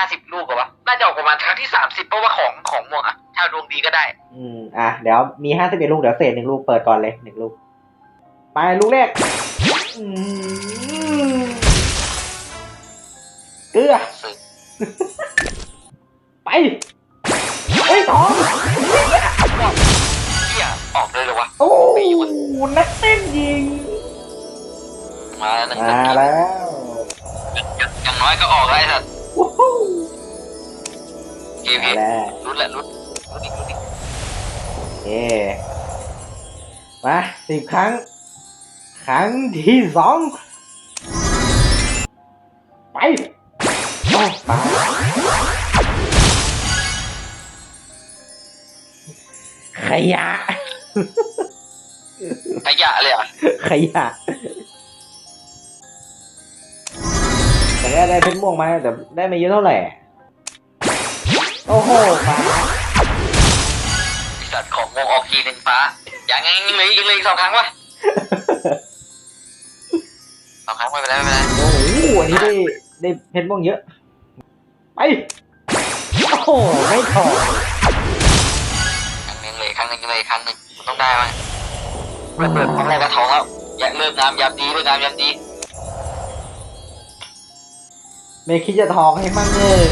ห้าสิบลูกเหรอวะ น่าจะออกประมาณครั้งที่สามสิบเพราะว่าของของม่วงอะถ้าดวงดีก็ได้ อืม อะ เดี๋ยวมีห้าสิบเอ็ดลูก เดี๋ยวเศษหนึ่งลูกเปิดก่อนเลยหนึ่งลูก ไปลูกแรกอืมเกลือสึกไปเฮ้ยทองเฮียออกเลยเหรอวะ โอ้นักเต้นยิง มาแล้วหนึ่งมาแล้วอย่างน้อยก็ออกแล้วไอ้สัตว์ วู้ฮู้เกมมานี้แล้วรุดแหละรุดรุดอีกรุดอีกเอ๊มาสิบครั้ง ครั้งที่สองไปโอ้ไปขยะ ขยะเลยอะ ขยะ แต่ก็ได้เพชรม่วงมาแต่ได้ไม่เยอะเท่าไหร่ โอ้โหฟ้าไอ้สัตว์ของม่วงออกทีหนึ่งฟ้า อย่างงั้นยังเหลืออีกยังเหลืออีกสองครั้งวะสองครั้งไม่เป็นไรไม่เป็นไรโอ้โหอันนี้ได้ได้เพชรม่วงเยอะ ไปโอ้โหไม่ถอดครั้งหนึ่งเลยครั้งหนึ่งเลยครั้งหนึ่งคุณต้องได้ไหมเปิดเปิดครั้งแรกก็ท้องแล้วอย่าเลิกงามยามดีเลิกงามยามดี ไม่คิดจะทองให้มั่งเลย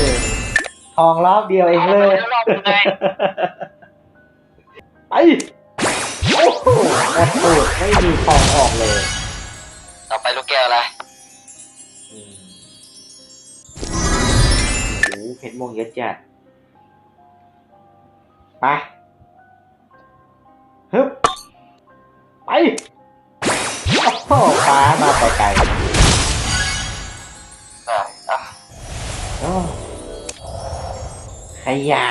ทองรอบเดียวเองเลยรอบนึงไป โอ้โหหมดตูดไม่มีทองออกเลย ต่อไปลูกแก้วอะไรอืมโอ้โหเพชรม่วงเยอะจัดไปฮึบไป โอ้โหฟ้ามาต่ไกล ขยะ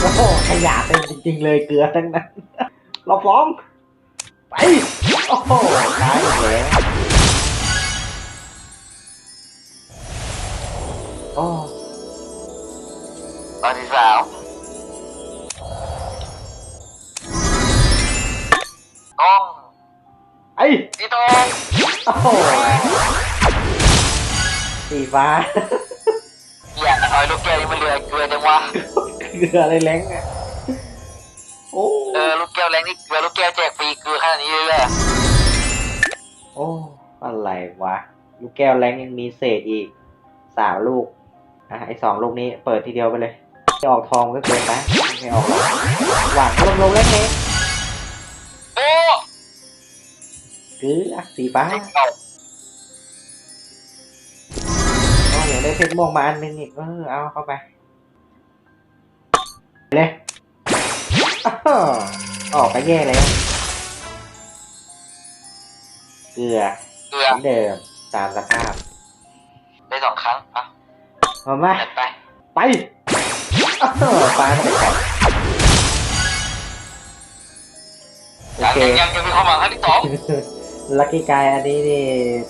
โอ้โหขยะเป็นจริงๆเลยเกลือทั้งนั้นรอบสอง ไป โอ้โหตายอีกแล้วโอ้ตอนที่สามต้องไอ้ที่ต้องโอ้โหสีฟ้า อย่าน้อยลูกแก้วยังไม่เหลือเกลือจังวะเกลืออะไรแรงอะโอ้เออลูกแก้วแรงนี่เกลือลูกแก้วแจกฟรีเกลือขนาดนี้เลยเหรอโอ้อะไรวะ ลูกแก้วแรงยังมีเศษอีกสามลูกอะไอสองลูกนี้เปิดทีเดียวไปเลยจะออกทองก็เกินไปไม่ออกหรอกหวานลงลงเล็กเล็กโอ้เกลือสีฟ้าเก่าโอ้ากได้เพชรม่วงมาอันนึงอีกเออเอาเข้าไปเลยอ้าวออกไปแย่แล้วเกลือเกลือเหมือนเดิมตามสภาพ ได้สองครั้งอะเอามาจัดไปไปอ้าวฟ้าไม่ได้กัดโอยังเคยังยังยังมีความหวังครั้งที่สอง ลัคกี้กายอันนี้นี่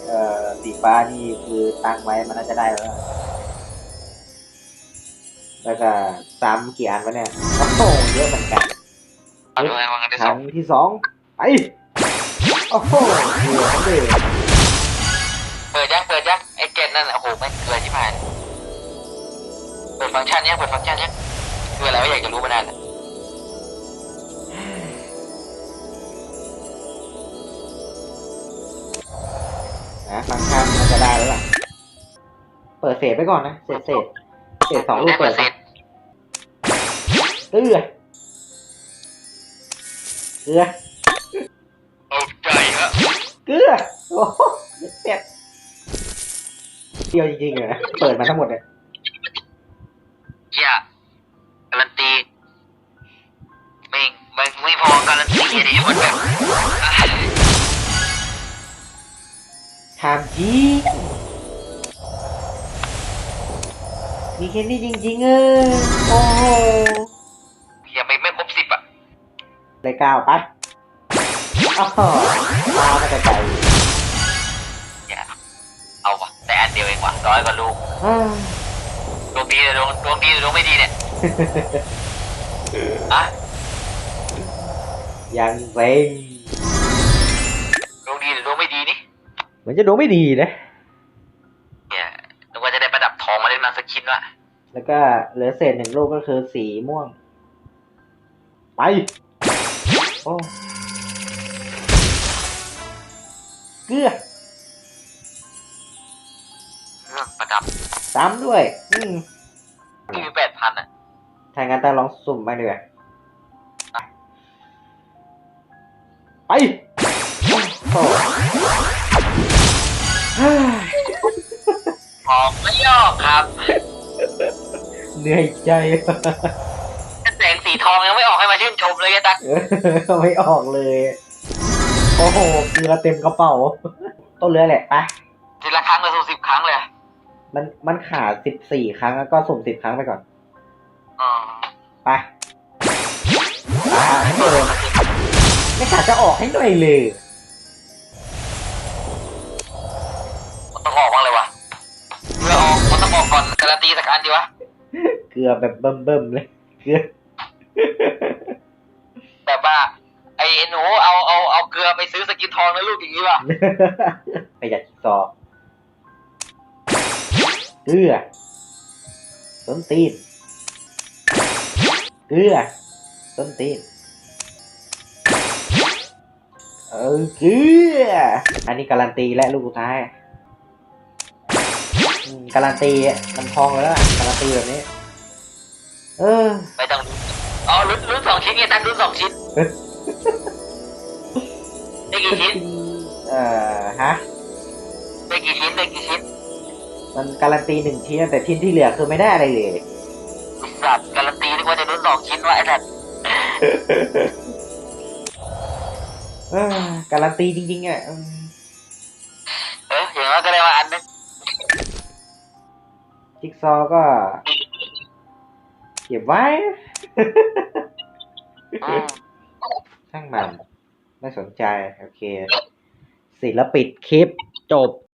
เอ่อสีฟ้านี่คือตั้งไว้มันน่าจะได้แล้วแล้วก็ซ้ำกี่อันวะเนี่ยโอ้โหเยอะเหมือนกันเอาดูไงว่าครั้งที่คสอรั้งงที่สองไปโอ้โหเหลือทั้งเดือเปิดยังเปิดยังไอ้เจนนั่นแหละโอ้โหไม่งเกลือที่ผ่านเปิดฟังก์ชันยังเปิดฟังก์ชันยังคืออะไรไม่อยากจะรู้มานานแล้ว ฟังก์ชันมันจะได้แล้วล่ะ เปิดเศษไปก่อนนะ เศษเศษเศษสองลูกได้เปิเปิดดเสร็จเกลือเกลือโอ้ใจฮะเกลือ โอ้โหเจ็ดเดียวจริงๆเลยนะเปิดมาทั้งหมดเนี่ยเหี้ยการันตีไม่ไม่ไม่พอการันตีดิมัน ถามจริงมีแค่นี้จริงๆเออโอ้โหยังไม่ไม่ครบสิบอะเลยก้าวไปอ้าวตามาแต่ไกลอย่าเอาวะแต่อันเดียวเองวะร้อยกว่าลูกอ้าวดวงดีหรือดวงดวงดีหรือดวงไม่ดีเนี่ยอะยังเซ็ง เหมือนจะดูไม่ดีนะ เนี่ยนึกว่าจะได้ประดับทองมาเนอนสกินวะแล้วก็เหลือเศษหนึ่งลูกก็คือสีม่วง ไป โอ้เกลือเรื่องประดับซ้ำด้วย อืมที่มีแปดพันอะ ถ้างั้นต้องลองสุ่มบ้างดีก ยอกครับเหนื่อยใจแสงสีทองยังไม่ออกให้มาชื่นชมเลยไอ้ตั๊กเออไม่ออกเลย โอ้โหเกลือเต็มกระเป๋า ต้นเรือแหละไปทีละครั้งเลยสูสิบครั้งเลย มันมันขาดสิบสี่ครั้งแล้วก็สุ่มสิบครั้งไปก่อนอ๋อไปไปให้เลยไม่ขาดจะออกให้หน่อยเลย กก่อนการันตีสักอันดีวะ เกลือแบบเบิ่มๆเลยเกลือแบบว่า ไอ้หนูเอาเอาเอาเกลือไปซื้อสกินทองนะลูกอย่างนี้ป่ะประหยัดจิ๊กซอว์เกลือต้นตีนเกลือต้นตีนเออเกลืออันนี้การันตีและลูกสุดท้ายอืม การันตีอะมันทองไปแล้วอะการันตีแบบนี้ เออ ไม่ต้องลุ้นอ๋อลุ้นลุ้นสองชิ้นไงตั๊กลุ้นสองชิ้นได้กี่ชิ้นเอ่อฮะ ได้กี่ชิ้นได้กี่ชิ้นมันการันตีหนึ่งชิ้นแต่ชิ้นที่เหลือคือไม่ได้อะไรเลยไอ้สัตว์การันตีนึกว่าจะลุ้นสองชิ้นวะไอ้สัตว์เออการันตีจริงๆอะอืมเอออย่างน้อยก็ได้มาอันนึง จิ๊กซอว์ก็ เก็บไว้อืมช่างมันไม่สนใจ โอเค ศิลปิดคลิปจบ